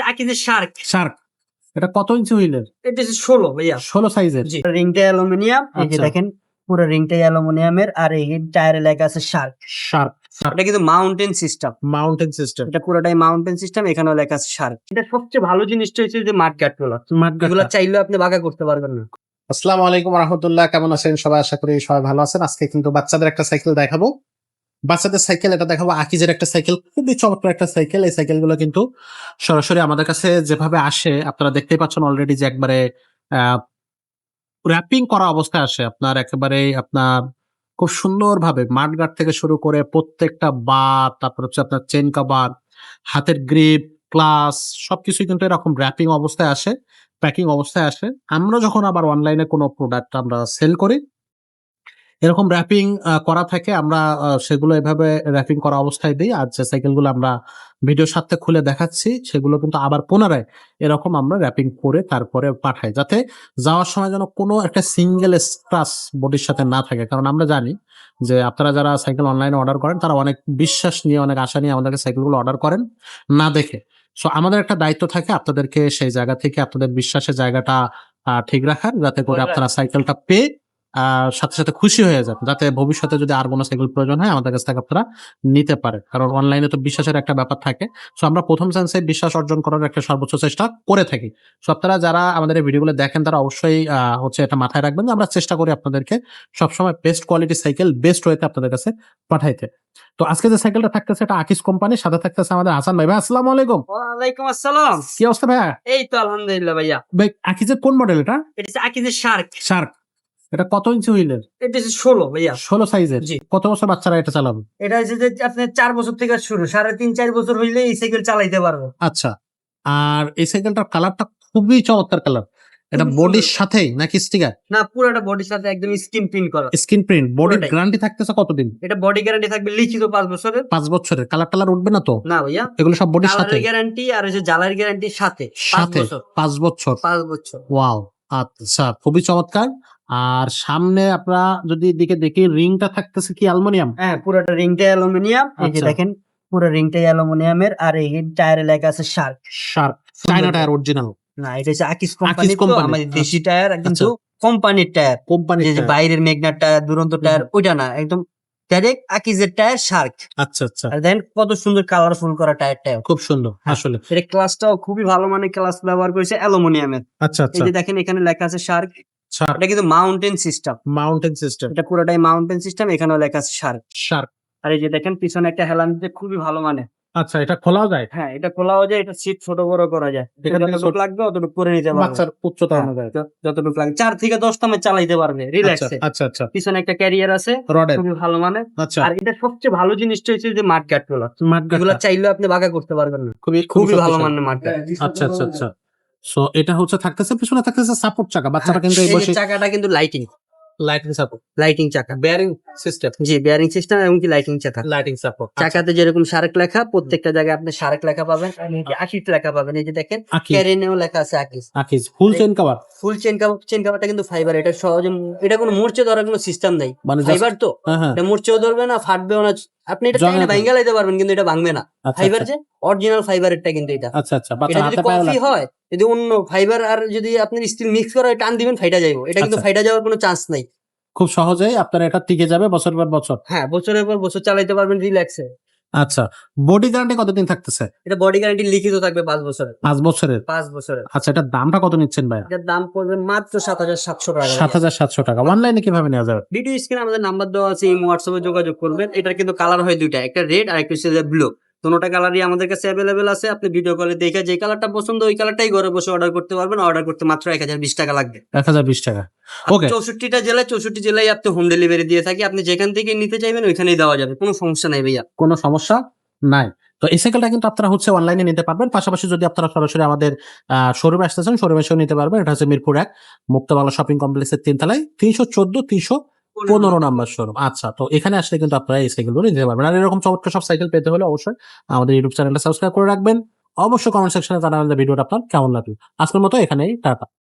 হচ্ছে আকিজের Shark. Shark. এটা কত ইঞ্চি হুইলের এটা হচ্ছে ষোলো ভাইয়া। ষোলো সাইজের জি। রিংটা অ্যালুমিনিয়াম এই যে আচ্ছা। দেখেন পুরো রিংটা অ্যালুমিনিয়ামের আর এই টায়ারে লেখা আছে শার্ক। শার্ক। এটা কিন্তু মাউন্টেন সিস্টেম মাউন্টেন সিস্টেম এটা পুরোটাই মাউন্টেন সিস্টেম এখানেও লেখা আছে শার্ক। এটা সবচেয়ে ভালো জিনিসটা হচ্ছে যে মাঠ গার্ডগুলো এগুলো চাইলেও আপনি বাঁকা করতে পারবেন না। আসসালামু আলাইকুম রহমতুল্লাহ। কেমন আছেন? সবাই আশা করি সবাই ভালো আছেন। আজকে কিন্তু বাচ্চাদের একটা সাইকেল দেখাবো। বাচ্চাদের সাইকেল এটা দেখাবো। আকিজের একটা সাইকেল খুবই চমৎকার একটা সাইকেল এই সাইকেলগুলো কিন্তু সরাসরি আমাদের কাছে যেভাবে আসে, আপনারা দেখতেই পাচ্ছেন অলরেডি যে একবারে র্যাপিং করা অবস্থায় আসে। আপনার একেবারে আপনার খুব সুন্দরভাবে মাঠগার্ড থেকে শুরু করে প্রত্যেকটা বার, তারপর হচ্ছে আপনার চেন কাবার হাতের গ্রিপ ক্লাস সবকিছুই কিন্তু এরকম র্যাপিং অবস্থায় আসে প্যাকিং অবস্থায় আসে। আমরা যখন আবার অনলাইনে কোনো প্রোডাক্ট আমরা সেল করি এরকম র্যাপিং করা থাকে। আমরা সেগুলো এভাবে র্যাপিং করা অবস্থায় দিই। আর যে সাইকেলগুলো আমরা ভিডিওর সাথে খুলে দেখাচ্ছি সেগুলো কিন্তু আবার পুনরায় এরকম আমরা র্যাপিং করে তারপরে পাঠাই। যাতে যাওয়ার সময় যেন কোনো একটা সিঙ্গেল স্ক্রাচ বডির সাথে না থাকে। কারণ আমরা জানি যে আপনারা যারা সাইকেল অনলাইনে অর্ডার করেন তারা অনেক বিশ্বাস নিয়ে অনেক আশা নিয়ে আমাদেরকে সাইকেলগুলো অর্ডার করেন না দেখে। সো আমাদের একটা দায়িত্ব থাকে আপনাদেরকে সেই জায়গা থেকে আপনাদের বিশ্বাসের জায়গাটা ঠিক রাখার যাতে করে আপনারা সাইকেলটা পেয়ে সাথে সাথে খুশি হয়ে যান যাতে ভবিষ্যতে যদি আর কোনো সাইকেল প্রয়োজন হয় আমাদের কাছ থেকে আপনারা নিতে পারেন। কারণ অনলাইনে তো বিশ্বাসের একটা ব্যাপার থাকে। সো আমরা প্রথম চান্সে বিশ্বাস অর্জন করার একটা সর্বোচ্চ চেষ্টা করে থাকি। সো আপনারা যারা আমাদের এই ভিডিওগুলো দেখেন তারা অবশ্যই হচ্ছে এটা মাথায় রাখবেন যে আমরা চেষ্টা করি আপনাদেরকে সবসময় বেস্ট কোয়ালিটি সাইকেল বেস্ট ওয়েতে আপনাদের কাছে পাঠাইতে। তো আজকে যে সাইকেলটা থাকতেছে এটা আকিস কোম্পানি সাথে থাকতেছে আমাদের হাসান ভাই। ভাই আসসালামু আলাইকুম। ওয়ালাইকুম আসসালাম। কি অবস্থা ভাইয়া? এই তো আলহামদুলিল্লাহ ভাইয়া। ভাই আকিজের কোন মডেল এটা? এটা আকিজের শার্ক শার্ক এটা কত ইঞ্চি হুইলের? এটা ষোলো ভাইয়া। ষোলো সাইজের জি। কত বছর বাচ্চারা এটা চালাবে? এটা হচ্ছে যে আপনার চার বছর থেকে শুরু সাড়ে তিন চার বছর হইলে এই সাইকেল চালাইতে পারব। আচ্ছা আর এই সাইকেলটার কালারটা খুবই চমৎকার কালার এটা বডির। সাথেই নাকি স্টিকার না পুরোটা বডির সাথে একদম স্কিন প্রিন্ট করা। স্ক্রিন প্রিন্ট পুরোটাই। গ্যারান্টি থাকতেছে কতদিন? এটা বডি গ্যারান্টি থাকবে লিখিত পাঁচ বছরের। পাঁচ বছরের। কালার টালার উঠবে না তো? না ভাইয়া। এগুলো সব বডির সাথে গ্যারান্টি আর হচ্ছে জ্বালার গ্যারান্টির সাথে সাথে পাঁচ বছর। পাঁচ বছর। ওয়াও আচ্ছা খুবই চমৎকার। আর সামনে আপনারা যদি দিকে দেখি রিংটা থাকতেছে কি অ্যালুমিনিয়াম? হ্যাঁ পুরোটা রিংটা অ্যালুমিনিয়াম। এই যে আচ্ছা। দেখেন পুরো রিংটাই অ্যালুমিনিয়ামের আর এই টায়ারে লেখা আছে shark. Sharp China tyre original না এটা হচ্ছে আকিস কোম্পানি আমাদের দেশি আচ্ছা। টায়ার কিন্তু কোম্পানির টায়ার। কোম্পানি যে বাইরের মেঘনার টায়ার দুরন্ত টায়ার ওইটা না একদম ডাইরেক্ট আকিজের টায়ার শার্ক। আচ্ছা আচ্ছা। আর দেখেন কত সুন্দর কালারফুল করা টায়ারটাও। খুব সুন্দর হ্যাঁ। আসলে। এটা ক্লাসটাও খুবই ভালো মানে ক্লাস ব্যবহার করেছে অ্যালুমিনিয়ামের। আচ্ছা আচ্ছা। এই আচ্ছা যে দেখেন এখানে লেখা আছে শার্ক। শার্প এটা কিন্তু মাউন্টেন সিস্টেম মাউন্টেন সিস্টেম এটা পুরোটাই মাউন্টেন সিস্টেম এখানেও লেখা আছে শার্ক শার্প আর এই যে দেখেন পিছনে একটা হেলান দিতে খুবই ভালো মানে। আচ্ছা এটা খোলাও যায়? হ্যাঁ এটা খোলাও যায় এটা সিট ছোট বড় করা যায়। যতটুকু লাগবে অতটুকু করে নিতে পারবে। বাচ্চার উচ্চতা হ্যাঁ, অনুযায়ী। যতটুকু লাগে চার থেকে দশ তামে চালাইতে পারবে আচ্ছা রিল্যাক্সে আচ্ছা আচ্ছা। পিছনে একটা ক্যারিয়ার আছে রডের খুবই ভালো মানে। আচ্ছা। আর এটা সবচেয়ে ভালো জিনিসটা হচ্ছে যে মাঠ গার্ডগুলো মাঠগাটটা এগুলো চাইলেও আপনি বাঁকা করতে পারবেন না। খুবই খুবই ভালো। মানের মাঠ গার্ড আচ্ছা আচ্ছা আচ্ছা। সো এটা হচ্ছে থাকতেছে পিছনে থাকতেছে সাপোর্ট চাকা বাচ্চারা কিন্তু এই বসে চাকাটা কিন্তু লাইটিং লাইটিং সাপোর্ট লাইটিং চাকা। বেয়ারিং সিস্টেম জি বেয়ারিং সিস্টেম এবং কি লাইটিং চাকা। লাইটিং সাপোর্ট চাকাতে যেরকম সারেক লেখা প্রত্যেকটা জায়গায় আপনি সারেক লেখা পাবেন আকিস লেখা পাবেন এই যে দেখেন আকিজ ক্যারিনেও লেখা আছে আকিস Akij full chain cover full chain cover chain কাভারটা কিন্তু ফাইবার এটা সহজে এটা কোনো মোর্চে ধরার কোনো সিস্টেম নাই। মানে ফাইবার তো। হ্যাঁ হ্যাঁ। এটা মোর্চেও ধরবে না ফাটবেও না। আপনি এটা চাইলে ভাঙ্গা লাইতে পারবেন কিন্তু এটা ভাঙবে না। আচ্ছা, ফাইবার আচ্ছা। যে অরিজিনাল ফাইবারেরটা কিন্তু এটা। আচ্ছা আচ্ছা এটা যদি হাতে পায়ে কফি হয় যদি অন্য ফাইবার আর যদি আপনি স্টিল মিক্স করে টান দিবেন ফাইটা যাইবো। এটা কিন্তু আচ্ছা। ফাইটা যাওয়ার কোনো চান্স নাই। খুব সহজেই আপনার এটা টিকে যাবে বছর পর বছর। হ্যাঁ বছরের পর বছর চালাইতে পারবেন রিল্যাক্সে আচ্ছা বডি গ্যারান্টি কতদিন থাকতেছে? এটা বডি গ্যারান্টি লিখিত থাকবে পাঁচ বছরের। পাঁচ বছরের? পাঁচ বছরের। আচ্ছা এটার দামটা কত নিচ্ছেন ভাই এটার দাম পড়বে মাত্র সাত হাজার সাতশো টাকা। সাত হাজার সাতশো টাকা। অনলাইনে কীভাবে নেওয়া যাবে? ভিডিও স্ক্রিনে আমাদের নাম্বার দেওয়া আছে এই হোয়াটসঅ্যাপে যোগাযোগ করবেন। এটার কিন্তু কালার হয় দুইটা একটা রেড আর একটা হচ্ছে ব্লু দুটোটা কালারই আমাদের কাছে অ্যাভেলেবেল আছে। আপনি ভিডিও কলে দেখে যে কালারটা পছন্দ ওই কালারটাই ঘরে বসে অর্ডার করতে পারবেন। অর্ডার করতে মাত্র এক হাজার বিশ টাকা লাগবে। এক হাজার বিশ টাকা। ওকে চৌষট্টিটা জেলায় চৌষট্টি জেলায় আপনি হোম ডেলিভারি দিয়ে থাকি। আপনি যেখান থেকে নিতে চাইবেন ওইখানেই দেওয়া যাবে। কোনো সমস্যা নাই ভাইয়া। কোনো সমস্যা নাই। তো এই সাইকেলটা কিন্তু আপনারা হচ্ছে অনলাইনে নিতে পারবেন। পাশাপাশি যদি আপনারা সরাসরি আমাদের শোরুমে আসতেছেন শোরুমে এসেও নিতে পারবেন। এটা হচ্ছে মিরপুর এক মুক্তবালা শপিং কমপ্লেক্সের তিনতলায়। তিনশো চোদ্দ তিনশো পনেরো নাম্বার শোরুম আচ্ছা তো এখানে আসলে কিন্তু আপনারা এই সাইকেলগুলো নিতে পারবেন। আর এরকম চমৎকার সব সাইকেল পেতে হলে অবশ্যই আমাদের ইউটিউব চ্যানেলটা সাবস্ক্রাইব করে রাখবেন। অবশ্যই কমেন্ট সেকশনে জানাবেন ভিডিওটা আপনার কেমন লাগল। আজকের মতো এখানেই টাটা।